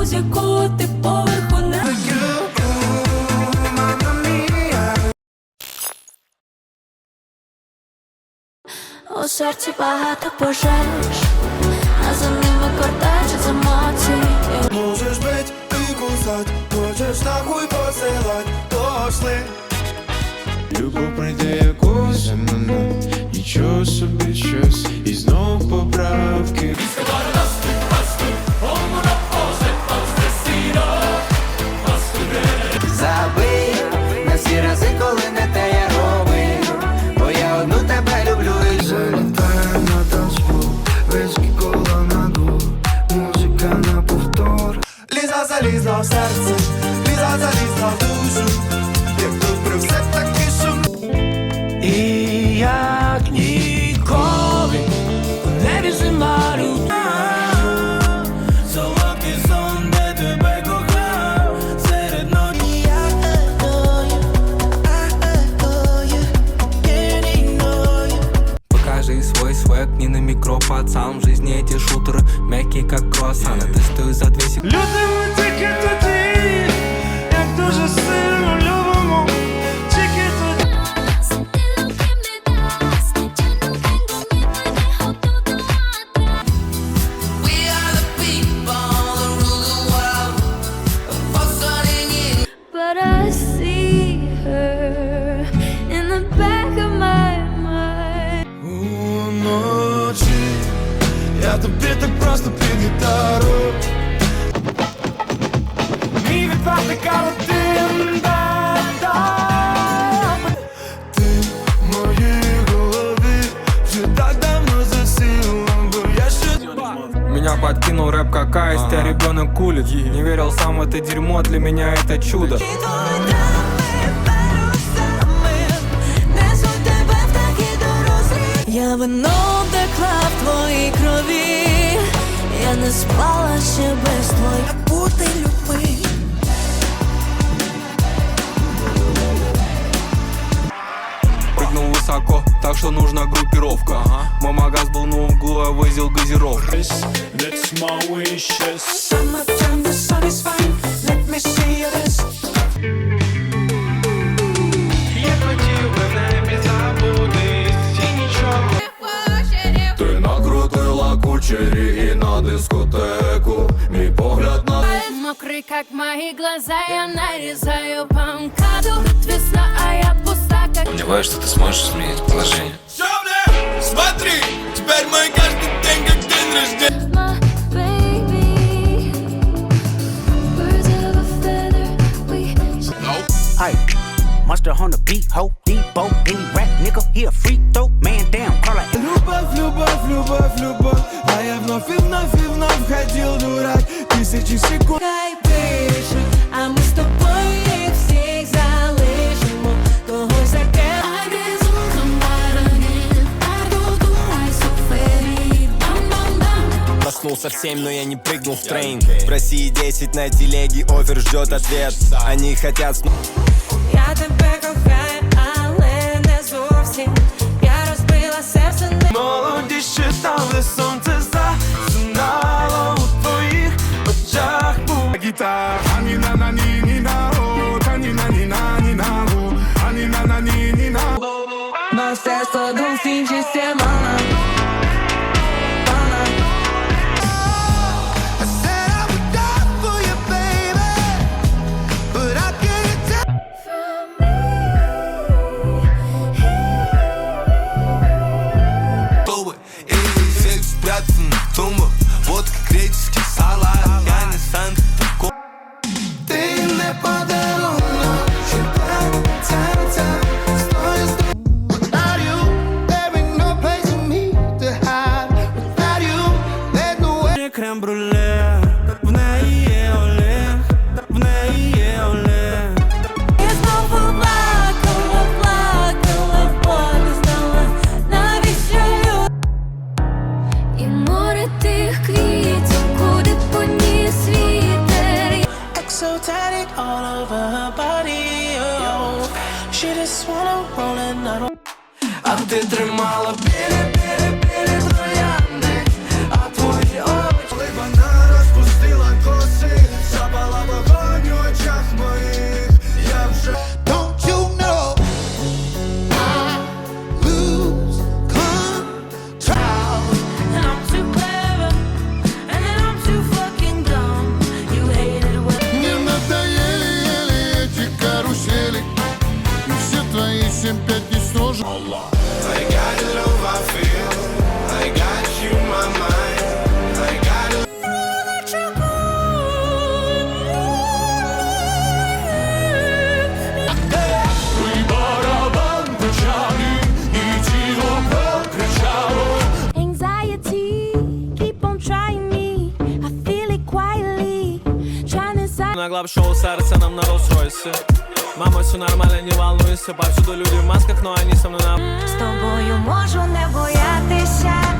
ту, з якого ти поверху не У серці багато пожеж, а за ними кортежі з емоцій. Можешь быть и кусать, хочешь нахуй посылать, пошли Любов прийде якось мене, нічого собі щось, і знов поправки. Меня подкинул рэп как аист, я ребенок кулит Не верил сам в это дерьмо, для меня это чудо Я вино втекла в твоїй крові, я не спала ще без твоїх бути любви. Что нужна группировка ага. Мой магаз был на углу, я возил газировку Summer time, the sun is fine. Let me see you this. Я хотів би небі забутись і нічого. Ти накрутила кучері і на дискотеку. Мій погляд на Мокрый, как мои глаза, я нарезаю по Сомневаюсь, что ты сможешь изменить положение. Смотри, теперь мой каждый день как день рождения. my baby Birds of a feather, we Ay, monster on the beat, ho, Debo, any rap nigga, he a freak throw, man down, call like Любовь, любовь, любовь, любовь А я вновь и вновь и вновь ходил дурак Тысячи секунд Хай пишуть, а ми з тобою їх всіх Проснулся в 7, но я не прыгнул в трейн В России 10 на телеге, овер ждет ответ Они хотят снова Я тебе кохаю, але не зовсім Я розбила серце не Молоді читали сонце засинало у твоїх очах був гітар Ані на на ні ні на о, та ні на ні на ні на о, ані на на ні ні на о. Mas é só de um fim de semana No. Крем-бруле, в неї є Олег, в неї є Олег. Я знову плакала, плакала, воду знала, навіщо люд І море тих квітів, куди поніс вітер Exotic all over her body, oh. She just wanna roll and I don't. А ти тримала біля, на глав-шоу, сердце нам на Rolls-Royce Мама, все нормально, не волнуйся. Повсюду люди в масках, но они со мной на... С тобою можу не боятися.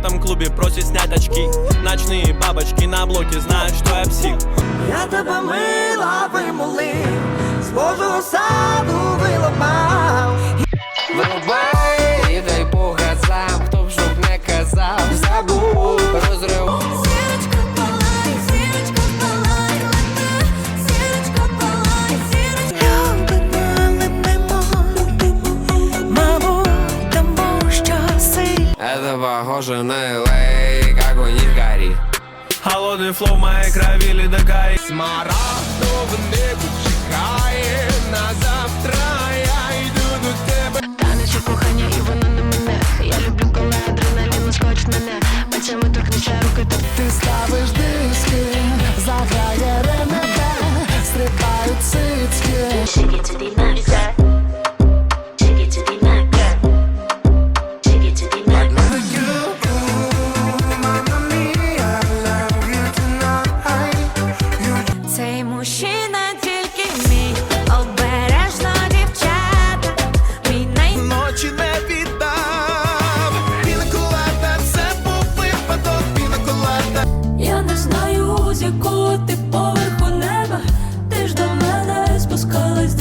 этом клубе просит снять очки. Ночные бабочки на блоке знают, что я псих. Я тебе мила вимули с Божого саду. этого гоженый лей, как у них гори Холодный флоу моей крови ледокай Смарагдов небо чекает на завтра я иду на тебе. Та не кохання і воно на мене. Я люблю, коли адреналін на мене